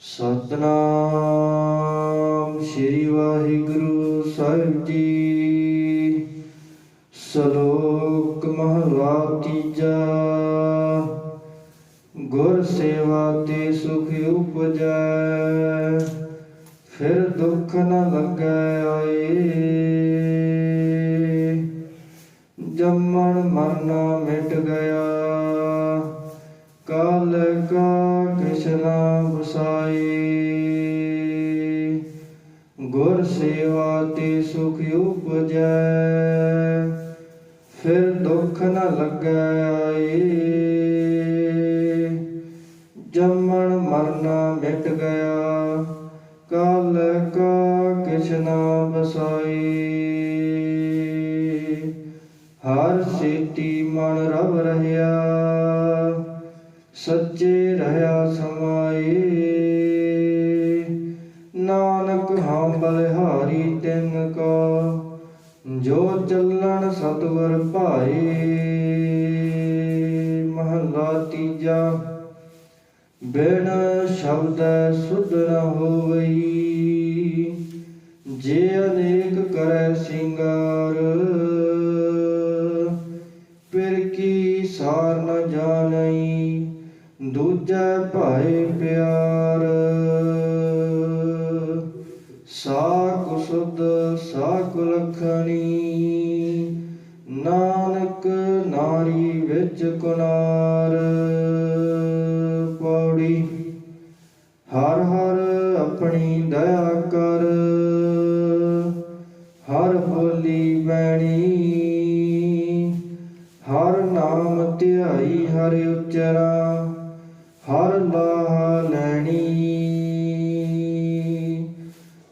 ਸਤਨਾਮ ਸ੍ਰੀ ਵਾਹਿਗੁਰੂ ਸਾਹਿਬ ਜੀ। ਸ਼ਲੋਕ ਮਹਲਾ ਤੀਜਾ। ਗੁਰ ਸੇਵਾ ਤੇ ਸੁਖ ਉਪਜੈ, ਫਿਰ ਦੁੱਖ ਨ ਲੱਗੈ ਆਏ। ਜੰਮਣ ਮਰਨਾ ਮਿਟ ਗਿਆ। ਕਾਲ ਕਾ ਕਿਸਨਾ ਬਸਾਈ ਗੁਰ ਸੇਵਾ ਤੇ ਸੁਖ ਉਪਜੈ, ਫਿਰ ਦੁੱਖ ਨ ਲੱਗੈ ਜੰਮਣ ਮਰਨਾ ਮਿਟ ਗਿਆ, ਕਾਲ ਕਾ ਕ੍ਰਿਸ਼ਨਾ ਨਾ ਬਸਾਈ ਹਰ ਸੇਤੀ ਮਨ ਰਵ ਰਹਿਆ। ਸੱਚੇ ਰਹਾ ਸਮਾਏ। ਨਾਨਕ ਹਾਂ ਬਲਿਹਾਰੀ ਤਿਨ ਕੋ, ਜੋ ਚੱਲਣ ਸਤਵਰ ਭਾਏ। ਮਹਲਾ ਤੀਜਾ, ਬਿਨ ਸ਼ਬਦ ਸੁਧ ਨ ਹੋਵਈ। ਜੇ ਅਨੇਕ ਕਰੈ ਸਿੰਗਾਰ, ਫਿਰ ਕੀ ਸਾਰ ਨ ਜਾਣਈ? ਦੂਜੈ ਭਾਏ ਪਿਆਰ। ਸਾਕ ਸੁਧ ਸਾ ਲਖਣੀ ਨਾਨਕ ਨਾਰੀ ਵਿੱਚ ਕੁਨਾਰ। ਪੌੜੀ, ਹਰ ਹਰ ਆਪਣੀ ਦਇਆ ਕਰ। ਹਰ ਬੋਲੀ ਬੈਣੀ। ਹਰ ਨਾਮ ਧਿਆਈ ਹਰ ਉਚਰਾ। ਹਰ ਲਾਹ ਲੈਣੀ।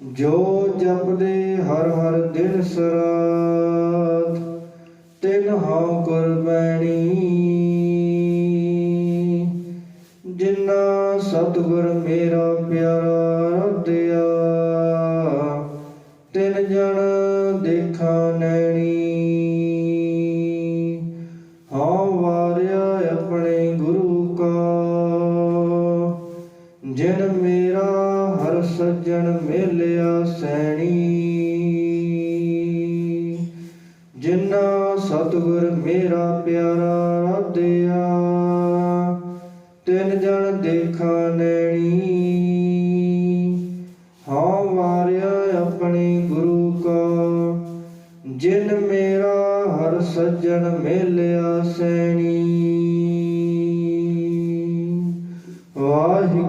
ਜੋ ਜਪਦੇ ਹਰ ਹਰ ਦਿਨ ਸਰਾਤ ਤਿਨ ਹਾਂ ਕੁਰਬਾਨੀ ਜਿਨ੍ਹਾਂ ਸਤਿਗੁਰ ਮੇਰਾ ਪਿਆਰਾ ਰਦਿਆ ਤਿਨ ਜਣ ਦੇਖਾ ਨੈਣੀ। ਹਾਂ ਮੇਰਾ ਹਰ ਸੱਜਣ ਮਿਲਿਆ ਸੈਣੀ। ਜਿਨ੍ਹਾਂ ਸਤਿਗੁਰ ਮੇਰਾ ਪਿਆਰਾ ਰਾਧਿਆ, ਤਿਨ ਜਣ ਦੇਖਾ ਨੈਣੀ। ਹਾਂ ਵਾਰਿਆ ਆਪਣੇ ਗੁਰੂ ਕਾ, ਜਿਨ ਮੇਰਾ ਹਰ ਸੱਜਣ ਮਿਲਿਆ ਸੈਣੀ।